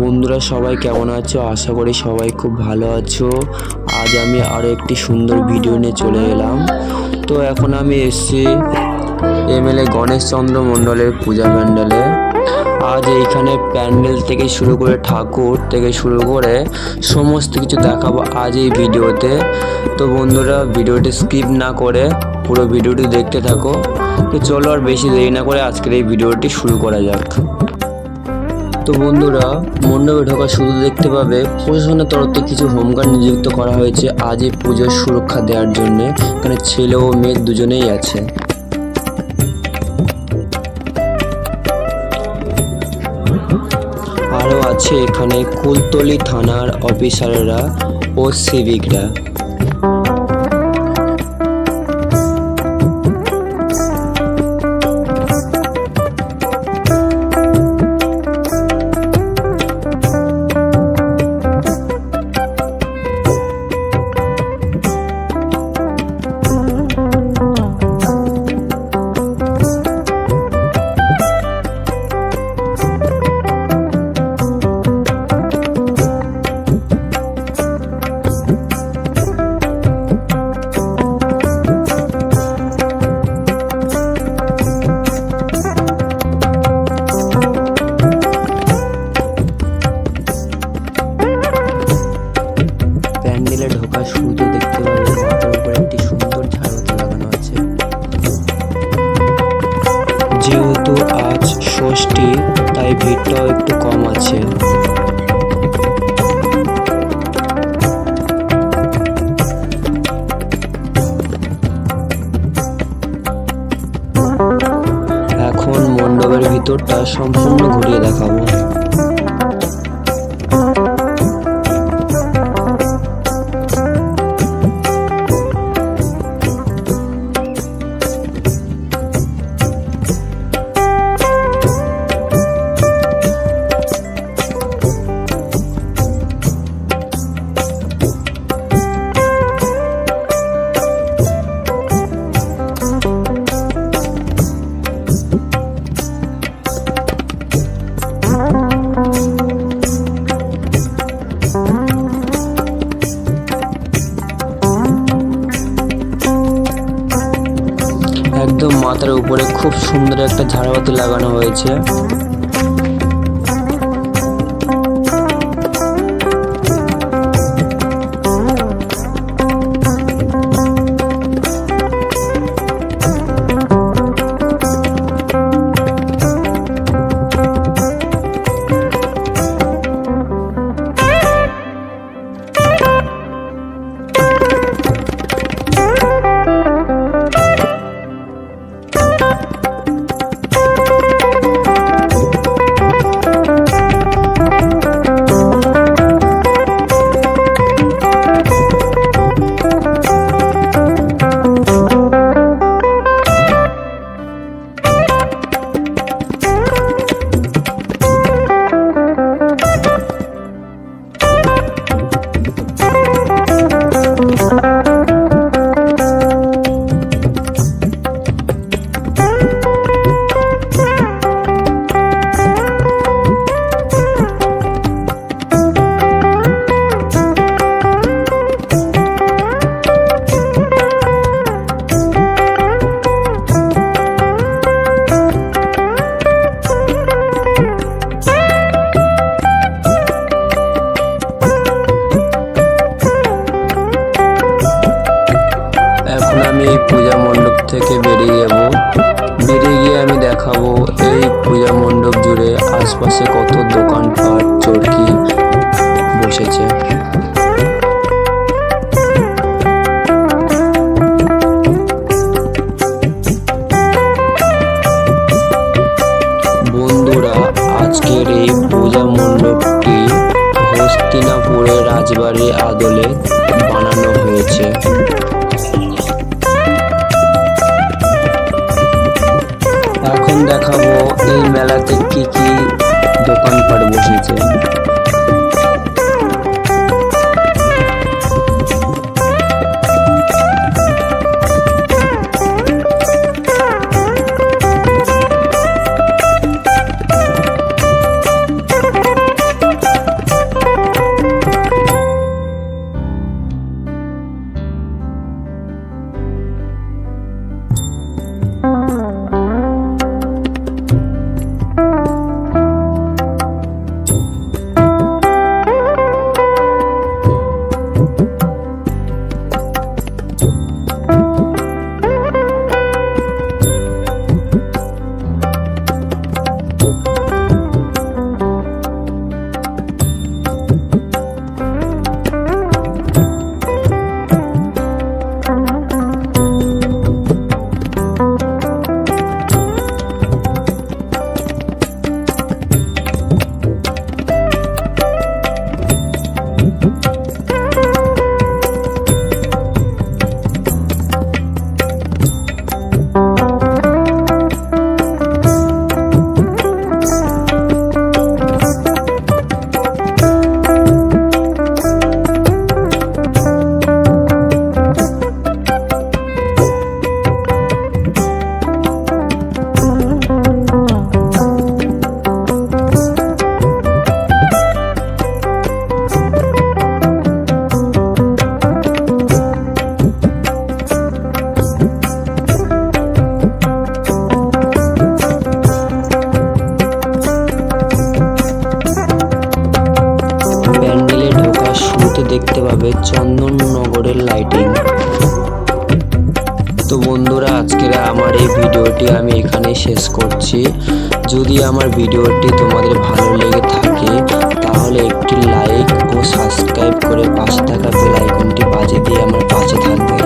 বন্ধুরা সবাই কেমন আছো? আশা করি সবাই খুব ভালো আছো। আজ আমি আরও একটি সুন্দর ভিডিও নিয়ে চলে এলাম। তো এখন আমি এসেছি এমএলএ গণেশচন্দ্র মণ্ডলের পূজা প্যান্ডেলে। আজ এইখানে প্যান্ডেল থেকে শুরু করে ঠাকুর থেকে শুরু করে সমস্ত কিছু দেখাবো আজ এই ভিডিওতে। তো বন্ধুরা, ভিডিওটি স্কিপ না করে পুরো ভিডিওটি দেখতে থাকো। তো চলো আর বেশি দেরি না করে আজকের এই ভিডিওটি শুরু করা যাক। তো বন্ধুরা, মণ্ডপে ঢোকা শুধু দেখতে পাবে। প্রশাসনের তরফ থেকে কিছু হোমগার্ড নিযুক্ত করা হয়েছে আজ এই পুজোর সুরক্ষা দেওয়ার জন্য। এখানে ছেলে ও মেয়ে দুজনেই আছে। আরও আছে এখানে কুলতলি থানার অফিসাররা ও সিভিকরা। তাই ভিড়টাও একটু কম আছে। এখন মণ্ডপের ভিতরটা সম্পূর্ণ ঘুরিয়ে দেখাবো। মাথার উপরে খুব সুন্দর একটা ঝাড়বাতি লাগানো হয়েছে। এই পূজা মণ্ডপ থেকে বেরিয়ে যাব। বেরিয়ে গিয়ে আমি দেখাবো এই পূজা মণ্ডপ জুড়ে আশপাশে কত দোকানপাট, চরকি বসেছে। বন্ধুরা, আজকের এই পূজা মণ্ডপটি হস্তিনাপুরের রাজবাড়ির আদলে বানানো হয়েছে। এখন দেখাবো এই মেলাতে কি কি দেখতে পাবে চন্দননগরের লাইটিং তো বন্ধুরা, আজকের আমার এই ভিডিওটি আমি এখানে শেষ করছি। যদি আমার ভিডিওটি তোমাদের ভালো লেগে থাকে, তাহলে একটি লাইক ও সাবস্ক্রাইব করে পাশে থাকা বেল আইকনটি বাজে দিয়ে আমার পাশে থাকবে।